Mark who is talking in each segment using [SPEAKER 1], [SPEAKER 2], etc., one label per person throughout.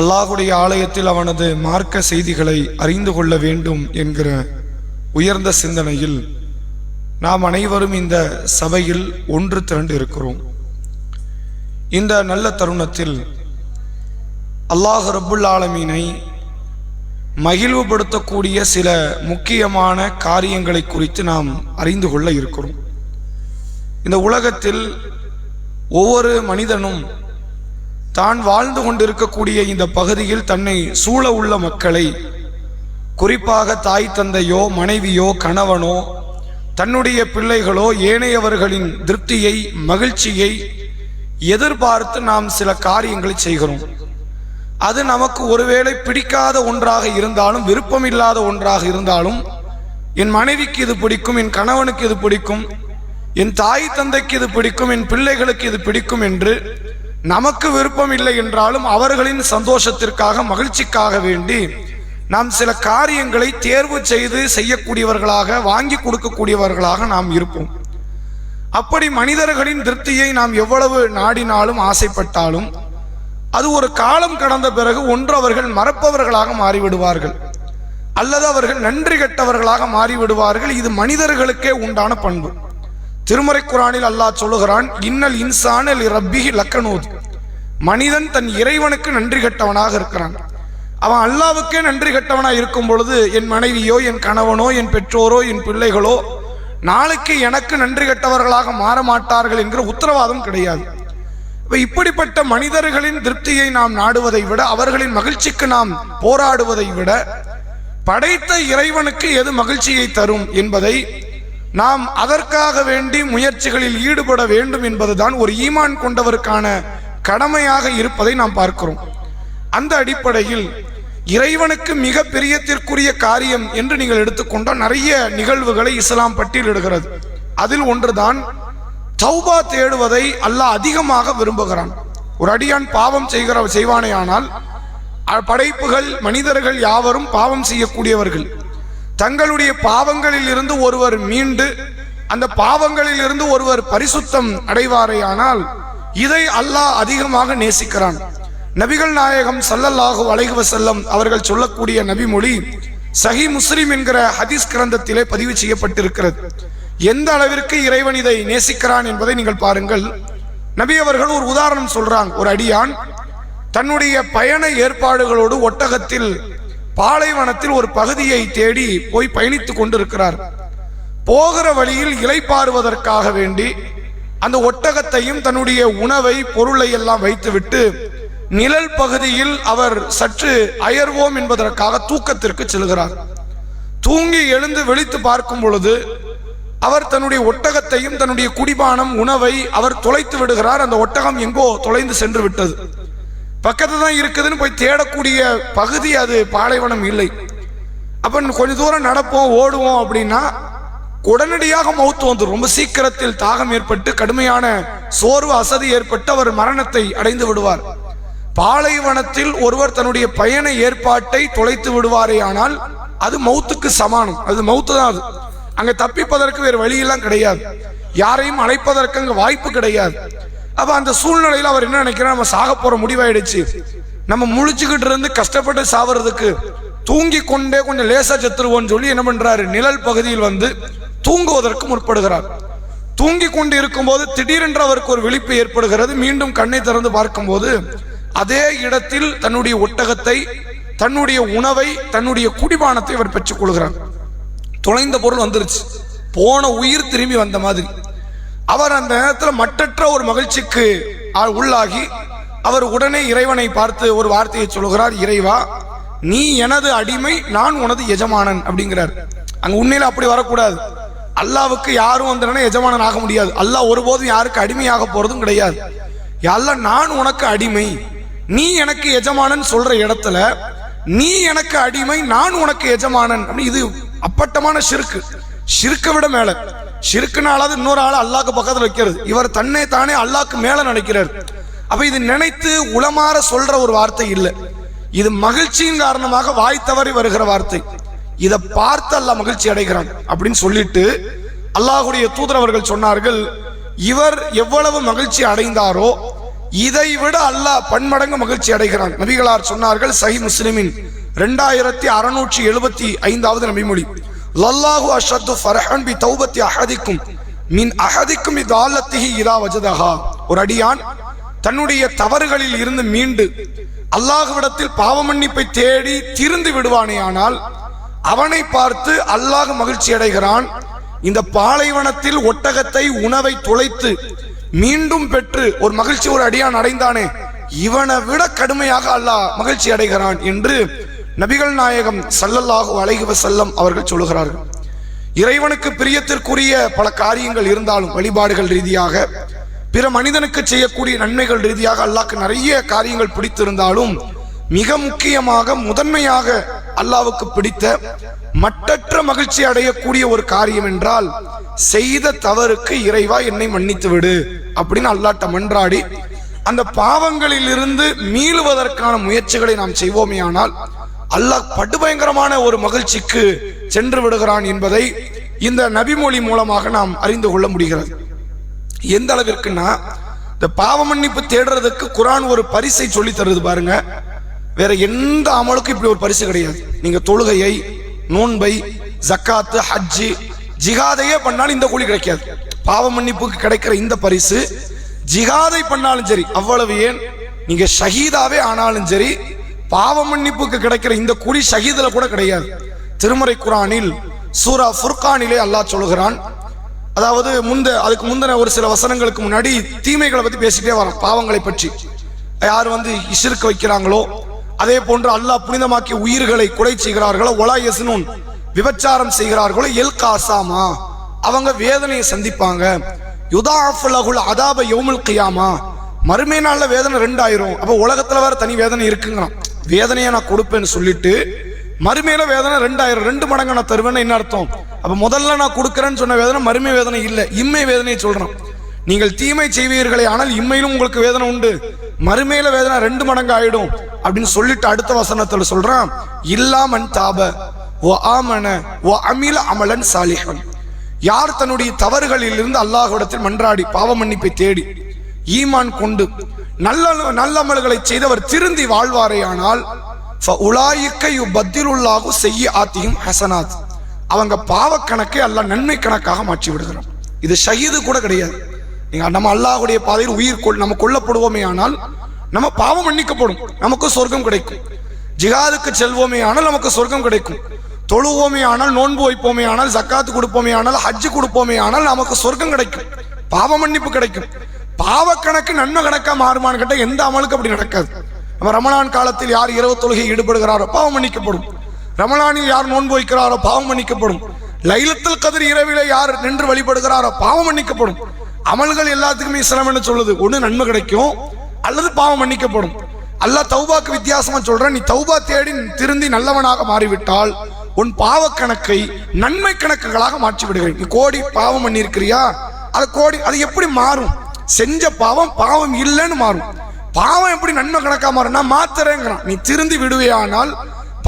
[SPEAKER 1] அல்லாஹுடைய ஆலயத்தில் அவனது மார்க்க செய்திகளை அறிந்து கொள்ள வேண்டும் என்கிற உயர்ந்த சிந்தனையில் நாம் அனைவரும் இந்த சபையில் ஒன்று திரண்டு இருக்கிறோம். இந்த நல்ல தருணத்தில் அல்லாஹ் ரபுல் ஆலமீனை மகிழ்வுபடுத்தக்கூடிய சில முக்கியமான காரியங்களை குறித்து நாம் அறிந்து கொள்ள இருக்கிறோம். இந்த உலகத்தில் ஒவ்வொரு மனிதனும் தான் வாழ்ந்து கொண்டிருக்கக்கூடிய இந்த பகுதியில் தன்னை சூழ உள்ள மக்களை குறிப்பாக தாய் தந்தையோ மனைவியோ கணவனோ தன்னுடைய பிள்ளைகளோ ஏனையவர்களின் திருப்தியை மகிழ்ச்சியை எதிர்பார்த்து நாம் சில காரியங்களை செய்கிறோம். அது நமக்கு ஒருவேளை பிடிக்காத ஒன்றாக இருந்தாலும் விருப்பமில்லாத ஒன்றாக இருந்தாலும் என் மனைவிக்கு இது பிடிக்கும் என் கணவனுக்கு இது பிடிக்கும் என் தாய் தந்தைக்கு இது பிடிக்கும் என் பிள்ளைகளுக்கு இது பிடிக்கும் என்று நமக்கு விருப்பம் இல்லை என்றாலும் அவர்களின் சந்தோஷத்திற்காக மகிழ்ச்சிக்காக வேண்டி நாம் சில காரியங்களை தேர்வு செய்து செய்யக்கூடியவர்களாக வாங்கி கொடுக்கக்கூடியவர்களாக நாம் இருப்போம். அப்படி மனிதர்களின் திருப்தியை நாம் எவ்வளவு நாடினாலும் ஆசைப்பட்டாலும் அது ஒரு காலம் கடந்த பிறகு ஒன்று அவர்கள் மறப்பவர்களாக மாறிவிடுவார்கள். அல்லது அவர்கள் நன்றி கெட்டவர்களாக மாறிவிடுவார்கள். இது மனிதர்களுக்கே உண்டான பண்பு. திருமறை குரானில் அல்லாஹ் சொல்லுகிறான் இன்னல் இன்சான ரப்பிஹி லக்கனூத். மனிதன் தன் இறைவனுக்கு நன்றி கட்டவனாக இருக்கிறான். அவன் அல்லாவுக்கே நன்றி கெட்டவனாக இருக்கும் பொழுது என் மனைவியோ என் கணவனோ என் பெற்றோரோ என் பிள்ளைகளோ நாளைக்கு எனக்கு நன்றி கெட்டவர்களாக மாற மாட்டார்கள் என்கிற உத்தரவாதம் கிடையாது. இப்படிப்பட்ட மனிதர்களின் திருப்தியை நாம் நாடுவதை விட அவர்களின் மகிழ்ச்சிக்கு நாம் போராடுவதை விட படைத்த இறைவனுக்கு எது மகிழ்ச்சியை தரும் என்பதை நாம் அதற்காக வேண்டி முயற்சிகளில் ஈடுபட வேண்டும் என்பதுதான் ஒரு ஈமான் கொண்டவருக்கான கடமையாக இருப்பதை நாம் பார்க்கிறோம். அந்த அடிப்படையில் இறைவனுக்கு மிக பெரியத்திற்குரிய காரியம் என்று நீங்கள் எடுத்துக்கொண்டால் நிறைய நிகழ்வுகளை இஸ்லாம் பட்டியலிடுகிறது அதில் ஒன்றுதான் தௌபா தேடுவதை அல்லாஹ் அதிகமாக விரும்புகிறான். ஒரு அடியான் பாவம் செய்கிற செய்வானேயானால் ஆனால் படைப்புகள் மனிதர்கள் யாவரும் பாவம் செய்யக்கூடியவர்கள். தங்களுடைய பாவங்களில் இருந்து ஒருவர் மீண்டு அந்த பாவங்களில் இருந்து ஒருவர் பரிசுத்தம் அடைவாரேயானால் இதை அல்லாஹ் அதிகமாக நேசிக்கிறான். நபிகள் நாயகம் சல்லல்லாஹு அலைஹி வஸல்லம் அவர்கள் சொல்லக்கூடிய நபிமொழி சஹி முஸ்லிம் என்கிற ஹதீஸ் கிரந்தத்திலே பதிவு செய்யப்பட்டிருக்கிறது. எந்த அளவிற்கு இறைவன் இதை நேசிக்கிறான் என்பதை நீங்கள் பாருங்கள். நபி அவர்கள் ஒரு உதாரணம் சொல்றாங்க. ஒரு அடியான் தன்னுடைய பயண ஏற்பாடுகளோடு ஒட்டகத்தில் பாலைவனத்தில் ஒரு பகுதியை தேடி போய் பயணித்துக் கொண்டிருக்கிறார். போகிற வழியில் இலைப்பாறுவதற்காக வேண்டி அந்த ஒட்டகத்தையும் தன்னுடைய உணவை பொருளை எல்லாம் வைத்துவிட்டு நிழல் பகுதியில் அவர் சற்று அயர்வோம் என்பதற்காக தூக்கத்திற்கு செல்கிறார். தூங்கி எழுந்து விழித்து பார்க்கும் பொழுது அவர் தன்னுடைய ஒட்டகத்தையும் தன்னுடைய குடிபானம் உணவை அவர் தொலைத்து விடுகிறார். அந்த ஒட்டகம் எங்கோ தொலைந்து சென்று விட்டது. பக்கத்தில் தான் இருக்குதுன்னு போய் தேடக்கூடிய பகுதி அது பாலைவனம் இல்லை. அப்போ கொஞ்ச தூரம் நடப்போம் ஓடுவோம் அப்படின்னா உடனடியாக மௌத்து வந்து ரொம்ப சீக்கிரத்தில் தாகம் ஏற்பட்டு கடுமையான சோர்வு அசதி ஏற்பட்டு அவர் மரணத்தை அடைந்து விடுவார். பாலைவனத்தில் ஒருவர் தன்னுடைய பயண ஏற்பாட்டை தொலைத்து விடுவாரேயானால் அது மௌத்துக்கு சமானம். அது மௌத்து தான் அது. அங்கே தப்பிப்பதற்கு வேறு வழியெல்லாம் கிடையாது. யாரையும் அழைப்பதற்கு அங்கே வாய்ப்பு கிடையாது. அப்போ அந்த சூழ்நிலையில் அவர் என்ன நினைக்கிறார்? நம்ம சாக போகிற முடிவாயிடுச்சு. நம்ம முழிச்சுக்கிட்டு இருந்து கஷ்டப்பட்டு சாவறதுக்கு தூங்கி கொண்டே கொஞ்சம் லேசா செத்துருவோம்னு சொல்லி என்ன பண்ணுறாரு நிழல் பகுதியில் வந்து தூங்குவதற்கு முற்படுகிறார். தூங்கி கொண்டு இருக்கும்போது திடீரென்று அவருக்கு ஒரு விழிப்பு ஏற்படுகிறது. மீண்டும் கண்ணை திறந்து பார்க்கும்போது அதே இடத்தில் தன்னுடைய ஒட்டகத்தை தன்னுடைய உணவை தன்னுடைய குடிபானத்தை அவர் பெற்றுக் கொள்கிறார். தொலைந்த பொருள் வந்துருச்சு. போன உயிர் திரும்பி வந்த மாதிரி. அவர் அந்த நேரத்தில் மட்டற்ற ஒரு மகிழ்ச்சிக்கு உள்ளாகி அவர் உடனே இறைவனை பார்த்து ஒரு வார்த்தையை சொல்கிறார் இறைவா நீ எனது அடிமை நான் உனது எஜமானன் அப்படிங்கிறார். அங்க உண்மையில அப்படி வரக்கூடாது. அல்லாவுக்கு யாரும் வந்தனா எஜமானன் ஆக முடியாது. அல்லாஹ் ஒருபோதும் யாருக்கு அடிமையாக போறதும் கிடையாது. யா அல்லாஹ் நான் உனக்கு அடிமை நீ எனக்கு எஜமானன் சொல்ற இடத்துல நீ எனக்கு அடிமை நான் உனக்கு எஜமானன். அப்படின்னு இது அப்பட்டமான சிறுக்கு சிறுக்க விட மேல. ஷிர்க்குனாலாவது இன்னொரு ஆள் அல்லாக்கு பக்கத்தில் வைக்கிறது. இவர் தன்னை தானே அல்லாக்கு மேல நினைக்கிறார். அப்ப இது நினைத்து உளமாற சொல்ற ஒரு வார்த்தை இல்லை. இது மகிழ்ச்சியின் காரணமாக வாய் தவறி வருகிற வார்த்தை. இதை பார்த்து அல்லாஹ் மகிழ்ச்சி அடைகிறான் அப்படின்னு சொல்லிட்டு அல்லாஹுடைய தூதர் அவர்கள் சொன்னார்கள் இவர் எவ்வளவு மகிழ்ச்சி அடைந்தாரோ இதை விட அல்லாஹ் பன்மடங்கு மகிழ்ச்சி அடைகிறான். நபிகளார் சொன்னார்கள் சஹி முஸ்லிமின் ரெண்டாயிரத்தி அறுநூற்றி எழுபத்தி ஐந்தாவது நபிமொழி. லல்லாஹு அஷத்து ஃபரஹன் பி தௌபத்தி அஹதிக்கும் மின் அஹதிக்கும் இதாலத்திஹி இதா வஜதஹா ஒரு அடியான் தன்னுடைய தவறுகளில் இருந்து மீண்டு அல்லாஹுவிடத்தில் பாவ மன்னிப்பை தேடி திருந்து விடுவானேயானால் அவனை பார்த்து அல்லாஹ் மகிழ்ச்சி அடைகிறான். இந்த பாலைவனத்தில் ஒட்டகத்தை உணவை துளைத்து மீண்டும் பெற்று ஒரு மகிழ்ச்சி ஒரு அடியான் அடைந்தானே இவனை விட கடுமையாக அல்லாஹ் மகிழ்ச்சி அடைகிறான் என்று நபிகள் நாயகம் சல்லல்லாஹு அலைஹி செல்லம் அவர்கள் சொல்லுகிறார்கள் இறைவனுக்கு பிரியத்திற்குரிய பல காரியங்கள் இருந்தாலும் வழிபாடுகள் ரீதியாக பிற மனிதனுக்கு செய்யக்கூடிய நன்மைகள் ரீதியாக அல்லாக்கு நிறைய காரியங்கள் பிடித்திருந்தாலும் மிக முக்கியமாக முதன்மையாக அல்லாவுக்கு பிடித்த மட்டற்ற மகிழ்ச்சி அடையக்கூடிய ஒரு காரியம் என்றால் செய்த தவறுக்கு இறைவா என்னை மன்னித்து விடு அப்படின்னு அல்லாட்ட மன்றாடி அந்த பாவங்களில் இருந்து மீளுவதற்கான முயற்சிகளை நாம் செய்வோமேயானால் அல்லாஹ் படுபயங்கரமான ஒரு மகிழ்ச்சிக்கு சென்று விடுகிறான் என்பதை இந்த நபிமொழி மூலமாக நாம் அறிந்து கொள்ள முடிகிறது. எந்த அளவிற்குன்னா இந்த பாவ மன்னிப்பு தேடுறதுக்கு குரான் ஒரு பரிசை சொல்லி தருது பாருங்க. வேற எந்த அமலுக்கும் இப்படி ஒரு பரிசு கிடையாது. நீங்க தொழுகையை நோன்பை ஜக்காத்து ஹஜ்ஜு ஜிகாதையே பண்ணாலும் இந்த கூலி கிடைக்காது. பாவ மன்னிப்புக்கு கிடைக்கிற இந்த பரிசு ஜிகாதை பண்ணாலும் சரி அவ்வளவு ஏன்? நீங்க ஷஹீதாவே ஆனாலும் சரி பாவ மன்னிப்புக்கு கிடைக்கிற இந்த குறி ஷஹீதுல கூட கிடையாது. திருமறை குரானில் சூரா ஃபுர்கானிலே அல்லாஹ் சொல்கிறான் அதாவது முந்த அதுக்கு முந்தின ஒரு சில வசனங்களுக்கு முன்னாடி தீமைகளை பத்தி பேசிட்டே வரோம் பாவங்களை பற்றி. யார் வந்து இஷிருக்கு வைக்கிறாங்களோ அதே போன்று அல்லாஹ் புனிதமாக்கிய உயிர்களை குலை செய்கிறார்களோ ஒலா யஸ்னூன் விபச்சாரம் செய்கிறார்களோ எல் காசாமா அவங்க வேதனையை சந்திப்பாங்க. யுதாஃபுலகுல் அதாப யோமுல் கியாமா மறுமை நாளில் வேதனை ரெண்டாயிரும். அப்போ உலகத்தில் வேற தனி வேதனை இருக்குங்கிறான். வேதனையை நான் கொடுப்பேன்னு சொல்லிட்டு மறுமையில வேதனை ரெண்டாயிரம் ரெண்டு மடங்கு நான் தருவேன்னு என்ன அர்த்தம்? அப்ப முதல்ல நான் கொடுக்குறேன்னு சொன்ன வேதனை மறுமை வேதனை இல்லை இம்மை வேதனையை சொல்றேன். நீங்கள் தீமை செய்வீர்களே ஆனால் இம்மையிலும் உங்களுக்கு வேதனை உண்டு. மறுமையில வேதனை ரெண்டு மடங்கு ஆயிடும் அப்படின்னு சொல்லிட்டு அடுத்த வசனத்துல சொல்றான் இல்லாமன் தாப ஓ ஆமன ஓ அமில அமலன் சாலிஹன். யார் தன்னுடைய தவறுகளிலிருந்து அல்லாஹ்விடத்தில் மன்றாடி பாவ மன்னிப்பை தேடி? ஈமான் கொண்டு நல்ல நல்லமல்களை செய்தவர் திருந்தி வாழ்வாரேயானால் உலாயிக்க செய்ய ஆத்தியும் ஹசனாத். அவங்க பாவ கணக்கை அல்ல நன்மை கணக்காக மாற்றி விடுகிறோம் இது ஷஹீது கூட கிடையாது. நீங்க நம்ம அல்லாஹுடைய பாதையில் உயிர் கொள் நம்ம கொல்லப்படுவோமே ஆனால் நம்ம பாவம் மன்னிக்கப்படும். நமக்கு சொர்க்கம் கிடைக்கும். ஜிகாதுக்கு செல்வோமே ஆனால் நமக்கு சொர்க்கம் கிடைக்கும். தொழுவோமே ஆனால் நோன்பு வைப்போமே ஆனால் ஜக்காத்து கொடுப்போமே ஆனால் ஹஜ்ஜு கொடுப்போமே ஆனால் நமக்கு சொர்க்கம் கிடைக்கும். பாவ மன்னிப்பு கிடைக்கும். பாவக்கணக்கு நன்மை கணக்கா மாறுமான்னு கேட்டால் எந்த அமலுக்கு அப்படி நடக்காது. நம்ம ரமணான் காலத்தில் யார் இரவு தொழுகை ஈடுபடுகிறாரோ பாவம் மன்னிக்கப்படும். ரமலானில் யார் நோன்பு வைக்கிறாரோ பாவம் மன்னிக்கப்படும். லைலத்தில் கதிர் இரவிலே யார் நின்று வழிபடுகிறாரோ பாவம் மன்னிக்கப்படும். அமல்கள் எல்லாத்துக்குமே இஸ்லாம் என்ன சொல்லுது? ஒன்று நன்மை கிடைக்கும் அல்லது பாவம் மன்னிக்கப்படும். அல்லாஹ் தௌபாக்கு வித்தியாசமா சொல்றேன் நீ தௌபா தேடி திருந்தி நல்லவனாக மாறிவிட்டால் உன் பாவ கணக்கை நன்மை கணக்குகளாக மாற்றி விடுகிறேன் நீ கோடி பாவம் பண்ணியிருக்கிறியா? அது கோடி அது எப்படி மாறும்? செஞ்ச பாவம் பாவம் இல்லைன்னு மாறும். பாவம் எப்படி நன்மை கணக்கா மாறும்னா மாத்திரங்கிறான். நீ திருந்தி விடுவேயானால்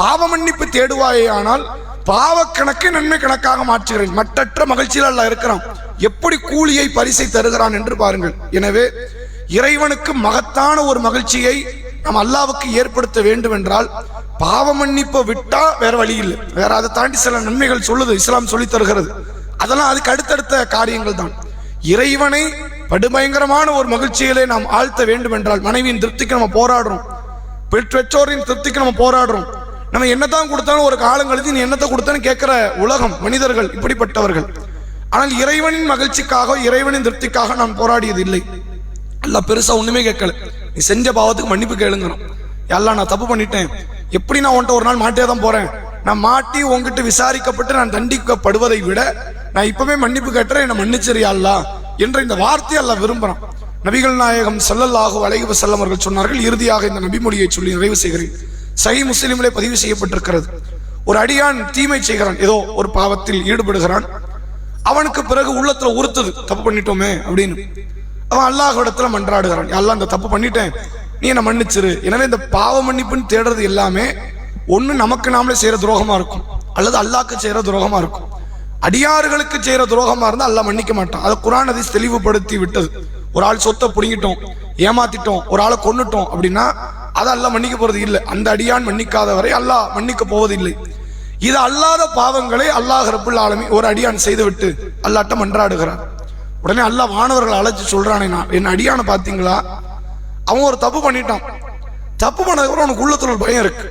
[SPEAKER 1] பாவ மன்னிப்பு தேடுவாயானால் பாவ கணக்கை நன்மை கணக்காக மாற்றுகிறேன். மற்றற்ற மகிழ்ச்சியில் அல்ல இருக்கிறான். எப்படி கூலியை பரிசை தருகிறான் என்று பாருங்கள். எனவே இறைவனுக்கு மகத்தான ஒரு மகிழ்ச்சியை நாம் அல்லாவுக்கு ஏற்படுத்த வேண்டும் என்றால் பாவ மன்னிப்பை விட்டா வேற வழி இல்லை. வேற அதை தாண்டி சில நன்மைகள் சொல்லுது இஸ்லாம் சொல்லி தருகிறது. அதெல்லாம் அதுக்கு அடுத்தடுத்த காரியங்கள் தான். இறைவனை படுபயங்கரமான ஒரு மகிழ்ச்சியிலே நாம் ஆழ்த்த வேண்டும் என்றால் மனைவியின் திருப்திக்கு நம்ம போராடுறோம். பெற்றோரின் திருப்திக்கு நம்ம போராடுறோம். நம்ம என்னதான் கொடுத்தாலும் ஒரு காலம் கழித்து நீ என்னத்தை கொடுத்தேன்னு கேட்கிற உலகம் மனிதர்கள் இப்படிப்பட்டவர்கள். ஆனால் இறைவனின் மகிழ்ச்சிக்காக இறைவனின் திருப்திக்காக நான் போராடியது இல்லை அல்ல பெருசா ஒண்ணுமே கேட்கல. நீ செஞ்ச பாவத்துக்கு மன்னிப்பு கேளுங்கணும். எல்லாம் நான் தப்பு பண்ணிட்டேன். எப்படி நான் உன்ட்ட ஒரு நாள் மாட்டே தான் போறேன்? நான் மாட்டி உன்கிட்ட விசாரிக்கப்பட்டு நான் தண்டிக்கப்படுவதை விட நான் இப்பவே மன்னிப்பு கேட்டுறேன். என்னை மன்னிச்சிரியா அல்லா. என்ற இந்த வார்த்தையை அல்ல விரும்புறான். நபிகள் நாயகம் ஸல்லல்லாஹு அலைஹி செல்லம் அவர்கள் சொன்னார்கள் இறுதியாக இந்த நபிமொழியை சொல்லி நிறைவு செய்கிறேன். சகி முஸ்லிமிலே பதிவு செய்யப்பட்டிருக்கிறது. ஒரு அடியான் தீமை செய்கிறான் ஏதோ ஒரு பாவத்தில் ஈடுபடுகிறான். அவனுக்கு பிறகு உள்ளத்துல உறுத்துது தப்பு பண்ணிட்டோமே அப்படின்னு. அவன் அல்லாஹ்விடத்துல மன்றாடுகிறான் எல்லாம் இந்த தப்பு பண்ணிட்டேன். நீ என்ன மன்னிச்சிரு. எனவே இந்த பாவ மன்னிப்புன்னு தேடுறது எல்லாமே ஒண்ணு நமக்கு நாமளே செய்கிற துரோகமா இருக்கும். அல்லது அல்லாக்கு செய்கிற துரோகமா இருக்கும். அடியார்களுக்கு செய்கிற துரோகமாக இருந்தால் அல்ல மன்னிக்க மாட்டான். அதை குரான் ஹதீஸ் தெளிவுபடுத்தி விட்டது. ஒரு ஆள் சொத்தை பிடிங்கிட்டோம் ஏமாத்திட்டோம் ஒரு ஆளை கொன்னுட்டோம் அப்படின்னா அதை அல்ல மன்னிக்க போகிறது இல்லை. அந்த அடியான் மன்னிக்காத வரை அல்லாஹ் மன்னிக்க போவதில்லை. இது அல்லாத பாவங்களை அல்லாஹ் ரப்புல் ஆலமி ஒரு அடியான் செய்துவிட்டு அல்லாட்ட மன்றாடுகிறார் உடனே அல்லாஹ் வானவர்கள் அழைச்சி சொல்றானே நான் என் அடியானை பார்த்தீங்களா? அவன் ஒரு தப்பு பண்ணிட்டான். தப்பு பண்ணதுக்கப்புறம் அவனுக்கு உள்ளத்துல ஒரு பயம் இருக்கு.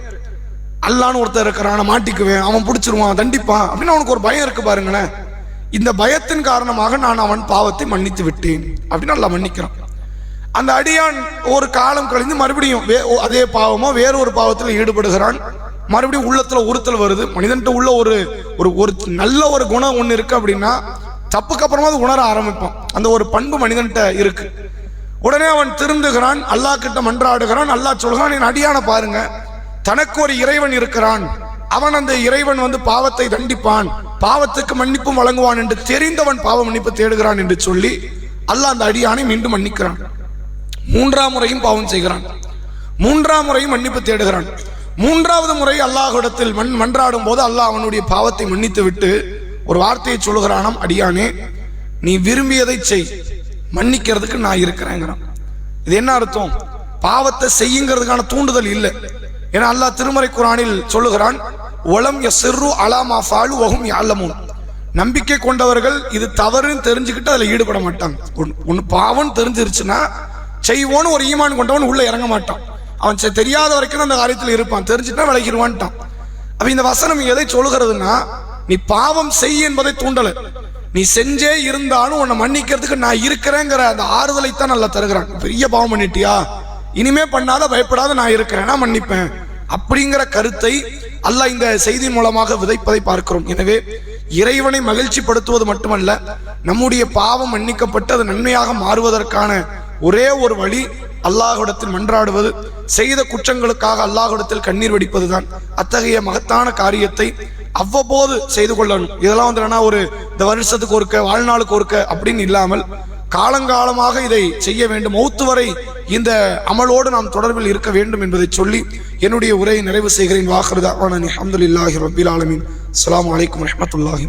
[SPEAKER 1] அல்லான்னு ஒருத்தர் இருக்கிறான் மாட்டிக்குவேன் அவன் பிடிச்சிருவான் தண்டிப்பான் அப்படின்னு அவனுக்கு ஒரு பயம் இருக்கு பாருங்களேன். இந்த பயத்தின் காரணமாக நான் அவன் பாவத்தை மன்னித்து விட்டேன் அப்படின்னு நல்லா மன்னிக்கிறான். அந்த அடியான் ஒரு காலம் கழிந்து மறுபடியும் வே- ஓ- அதே பாவமோ வேற ஒரு பாவத்தில் ஈடுபடுகிறான். மறுபடியும் உள்ளத்துல உறுத்தல் வருது. மனிதன்கிட்ட உள்ள ஒரு ஒரு ஒரு நல்ல ஒரு குணம் ஒன்று இருக்கு அப்படின்னா தப்புக்கு அப்புறமா அது உணர ஆரம்பிப்பான். அந்த ஒரு பண்பு மனிதன்ட்ட இருக்கு. உடனே அவன் திருந்துகிறான் அல்லாஹ் கிட்ட மன்றாடுகிறான். அல்லாஹ் சொல்கிறான் என் அடியான பாருங்க. தனக்கு ஒரு இறைவன் இருக்கிறான். அவன் அந்த இறைவன் வந்து பாவத்தை தண்டிப்பான். பாவத்துக்கு மன்னிப்பும் வழங்குவான் என்று தெரிந்தவன் பாவ மன்னிப்பு தேடுகிறான் என்று சொல்லி அல்லாஹ் அந்த அடியானை மீண்டும் மன்னிக்கிறான். மூன்றாம் முறையும் பாவம் செய்கிறான். மூன்றாம் முறையும் மன்னிப்பு தேடுகிறான். மூன்றாவது முறை அல்லாஹிடத்தில் மண் மன்றாடும் போது அல்லாஹ் அவனுடைய பாவத்தை மன்னித்து விட்டு ஒரு வார்த்தையை சொல்லுகிறானாம் அடியானே நீ விரும்பியதை செய். மன்னிக்கிறதுக்கு நான் இருக்கிறேங்கிறான் இது என்ன அர்த்தம்? பாவத்தை செய்யுங்கிறதுக்கான தூண்டுதல் இல்லை. ஏன்னா அல்லாஹ் திருமறை குரானில் சொல்லுகிறான் ஒலம் சிறு அலாமா ஃபாலு ஒகும் யாழமும் நம்பிக்கை கொண்டவர்கள் இது தவறுன்னு தெரிஞ்சுக்கிட்டு அதில் ஈடுபட மாட்டாங்க. ஒன்று பாவம் தெரிஞ்சிருச்சுன்னா செய்வோன்னு ஒரு ஈமான் கொண்டவன் உள்ளே இறங்க மாட்டான். அவன் செ- தெரியாத வரைக்கும் அந்த காரியத்தில் இருப்பான். தெரிஞ்சுட்டா விலகிடுவான்ட்டான் அப்போ இந்த வசனம் எதை சொல்லுகிறதுன்னா நீ பாவம் செய் என்பதை தூண்டலை. நீ செஞ்சே இருந்தாலும் உன்னை மன்னிக்கிறதுக்கு நான் இருக்கிறேங்கிற அந்த ஆறுதலை தான் நல்லா தருகிறான். பெரிய பாவம் பண்ணிட்டியா? இனிமே பண்ணாத பயப்படாத நான் இருக்கிறேன்னா மன்னிப்பேன். அப்படிங்கிற கருத்தை அல்லாஹ் இந்த செய்தி மூலமாக விதைப்பதை பார்க்கிறோம். எனவே இறைவனை மகிழ்ச்சிப்படுத்துவது மட்டுமல்ல நம்முடைய பாவம் மன்னிக்கப்பட்டு அது நன்மையாக மாறுவதற்கான ஒரே ஒரு வழி அல்லாஹிடத்தில் மன்றாடுவது செய்த குற்றங்களுக்காக அல்லாஹிடத்தில் கண்ணீர் வெடிப்பதுதான். அத்தகைய மகத்தான காரியத்தை அவ்வப்போது செய்து கொள்ளணும். இதெல்லாம் வந்து ஒரு இந்த வருஷத்துக்கு ஒருக்க வாழ்நாளுக்கு ஒருக்க அப்படின்னு இல்லாமல் காலங்காலமாக இதை செய்ய வேண்டும். மௌத்து வரை இந்த அமலோடு நாம் தொடர்பில் இருக்க வேண்டும் என்பதை சொல்லி என்னுடைய உரையை நிறைவு செய்கிறேன். வாஹருதா அலமதுல்லாஹி ரபில் ஆலமின். அலாம் வலைக்கம் வரஹ்மத்துல்லாஹி